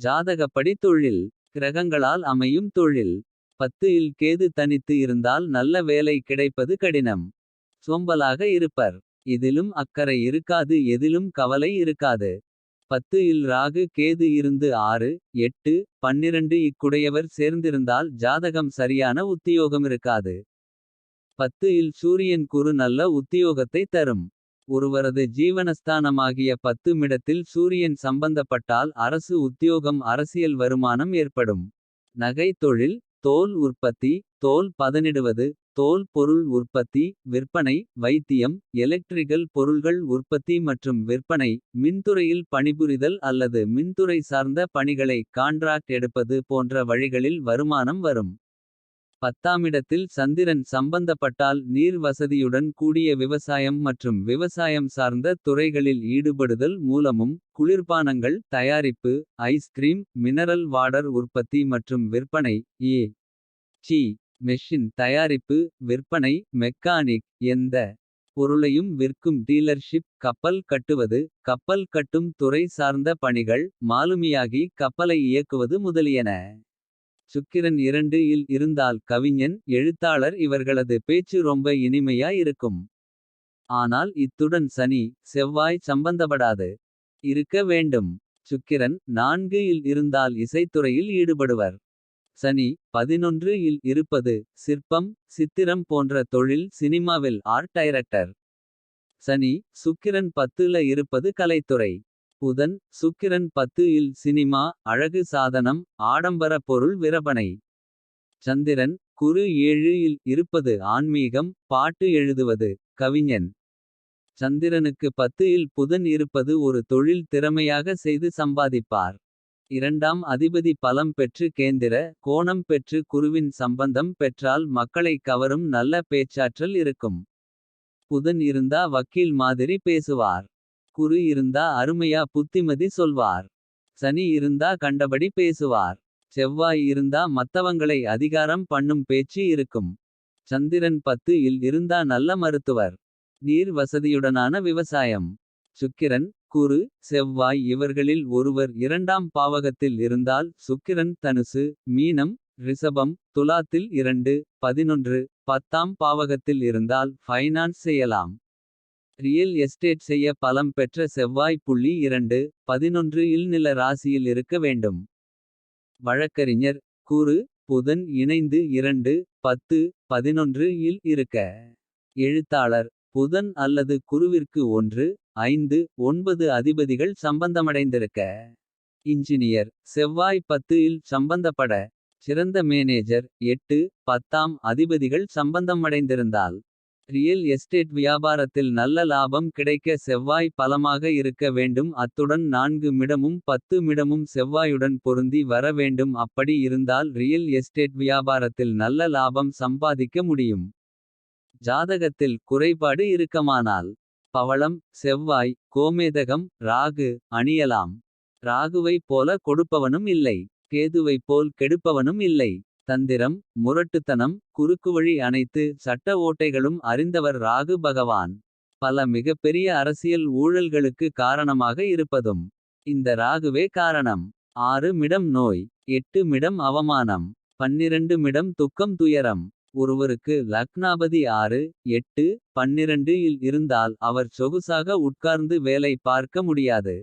ஜாதகப்படி தொழில் கிரகங்களால் அமையும் தொழில். பத்து இல் கேது தனித்து இருந்தால் நல்ல வேலை கிடைப்பது கடினம். சோம்பலாக இருப்பர் இதிலும் அக்கறை இருக்காது எதிலும் கவலை இருக்காது. பத்து இல் ராகு கேது இருந்து ஆறு எட்டு பன்னிரண்டு இக்குடையவர் சேர்ந்திருந்தால் ஜாதகம் சரியான உத்தியோகம் இருக்காது பத்து இல் சூரியன் குரு நல்ல உத்தியோகத்தை தரும். ஒருவரது ஜீவனஸ்தானமாகிய பத்துமிடத்தில் சூரியன் சம்பந்தப்பட்டால் அரசு உத்தியோகம் அரசியல் வருமானம் ஏற்படும். நகை தொழில் தோல் உற்பத்தி தோல் பதனிடுவது. தோல் பொருள் உற்பத்தி விற்பனை வைத்தியம் எலக்ட்ரிகல் பொருள்கள் உற்பத்தி மற்றும் விற்பனை. மின்துறையில் பணிபுரிதல் அல்லது மின்துறை சார்ந்த பணிகளை. காண்ட்ராக்ட் எடுப்பது போன்ற வழிகளில் வருமானம் வரும். பத்தாமிடத்தில் சந்திரன் சம்பந்தப்பட்டால் நீர் வசதியுடன் கூடிய விவசாயம் மற்றும் விவசாயம் சார்ந்த துறைகளில் ஈடுபடுதல் மூலமும். குளிர்பானங்கள் தயாரிப்பு ஐஸ்கிரீம் மினரல் வாடர் உற்பத்தி மற்றும் விற்பனை ஏ. சி மெஷின் தயாரிப்பு விற்பனை மெக்கானிக் எந்த. பொருளையும் விற்கும் டீலர்ஷிப் கப்பல் கட்டுவது. கப்பல் கட்டும் துறை சார்ந்த பணிகள் மாலுமியாகி கப்பலை இயக்குவது முதலியன. சுக்கிரன் இரண்டு இல் இருந்தால் கவிஞன் எழுத்தாளர் இவர்களது பேச்சு ரொம்ப இனிமையா இருக்கும். ஆனால் இத்துடன் சனி செவ்வாய் சம்பந்தப்படாது. இருக்க வேண்டும் சுக்கிரன் நான்கு இல் இருந்தால் இசைத்துறையில் ஈடுபடுவர். சனி பதினொன்று இல் இருப்பது சிற்பம் சித்திரம் போன்ற தொழில் சினிமாவில் ஆர்ட் டைரக்டர். சனி சுக்கிரன் பத்துல இருப்பது கலைத்துறை. புதன் சுக்கிரன் பத்து இல் சினிமா அழகு சாதனம் ஆடம்பர பொருள் விரபனை. சந்திரன் குரு ஏழு இல் இருப்பது ஆன்மீகம் பாட்டு எழுதுவது கவிஞன். சந்திரனுக்கு பத்து இல் புதன் இருப்பது ஒரு தொழில் திறமையாக செய்து சம்பாதிப்பார். இரண்டாம் அதிபதி பலம் பெற்று கேந்திர கோணம் பெற்று குருவின் சம்பந்தம் பெற்றால் மக்களை கவரும் நல்ல பேச்சாற்றல் இருக்கும். புதன் இருந்தா வக்கீல் மாதிரி பேசுவார். குரு இருந்தா அருமையா புத்திமதி சொல்வார். சனி இருந்தா கண்டபடி பேசுவார். செவ்வாய் இருந்தா மத்தவங்களை அதிகாரம் பண்ணும் பேச்சு இருக்கும். சந்திரன் பத்து இல் இருந்தா நல்ல மருத்துவர். நீர் வசதியுடனான விவசாயம். சுக்கிரன் குரு செவ்வாய் இவர்களில் ஒருவர் இரண்டாம் பாவகத்தில் இருந்தால். சுக்கிரன் தனுசு மீனம் ரிஷபம் துலாத்தில் இரண்டு. பதினொன்று பத்தாம் பாவகத்தில் இருந்தால் ஃபைனான்ஸ் செய்யலாம். ரியல் எஸ்டேட் செய்ய பலம் பெற்ற செவ்வாய் புள்ளி இரண்டு. பதினொன்று இல் நில ராசியில் இருக்க வேண்டும். வழக்கறிஞர் குரு புதன் இணைந்து இரண்டு. பத்து பதினொன்று இல் இருக்க. எழுத்தாளர் புதன் அல்லது குருவிற்கு ஒன்று. ஐந்து ஒன்பது அதிபதிகள் சம்பந்தமடைந்திருக்க. இன்ஜினியர் செவ்வாய் பத்து இல் சம்பந்தப்பட. சிறந்த மேனேஜர் எட்டு பத்தாம் அதிபதிகள் சம்பந்தமடைந்திருந்தால். ரியல் எஸ்டேட் வியாபாரத்தில் நல்ல லாபம் கிடைக்க செவ்வாய் பலமாக இருக்க வேண்டும். அத்துடன் நான்கு மிடமும் பத்து மிடமும் செவ்வாயுடன் பொருந்தி வர வேண்டும். அப்படி இருந்தால் ரியல் எஸ்டேட் வியாபாரத்தில் நல்ல லாபம் சம்பாதிக்க முடியும். ஜாதகத்தில் குறைபாடு இருக்கமானால். பவளம் செவ்வாய் கோமேதகம் ராகு அணியலாம். ராகுவைப் போல கொடுப்பவனும் இல்லை. கேதுவைப் போல் கெடுப்பவனும் இல்லை. தந்திரம் முரட்டுத்தனம் குறுக்குவழி அனைத்து சட்ட ஓட்டைகளும் அறிந்தவர் ராகு பகவான். பல மிகப்பெரிய அரசியல் ஊழல்களுக்கு காரணமாக இருப்பதும். இந்த ராகுவே காரணம் ஆறு மிடம் நோய். எட்டு மிடம் அவமானம் பன்னிரண்டு மிடம் துக்கம் துயரம். ஒருவருக்கு லக்னாபதி ஆறு எட்டு பன்னிரண்டு இல் இருந்தால் அவர் சொகுசாக உட்கார்ந்து வேலை பார்க்க முடியாது.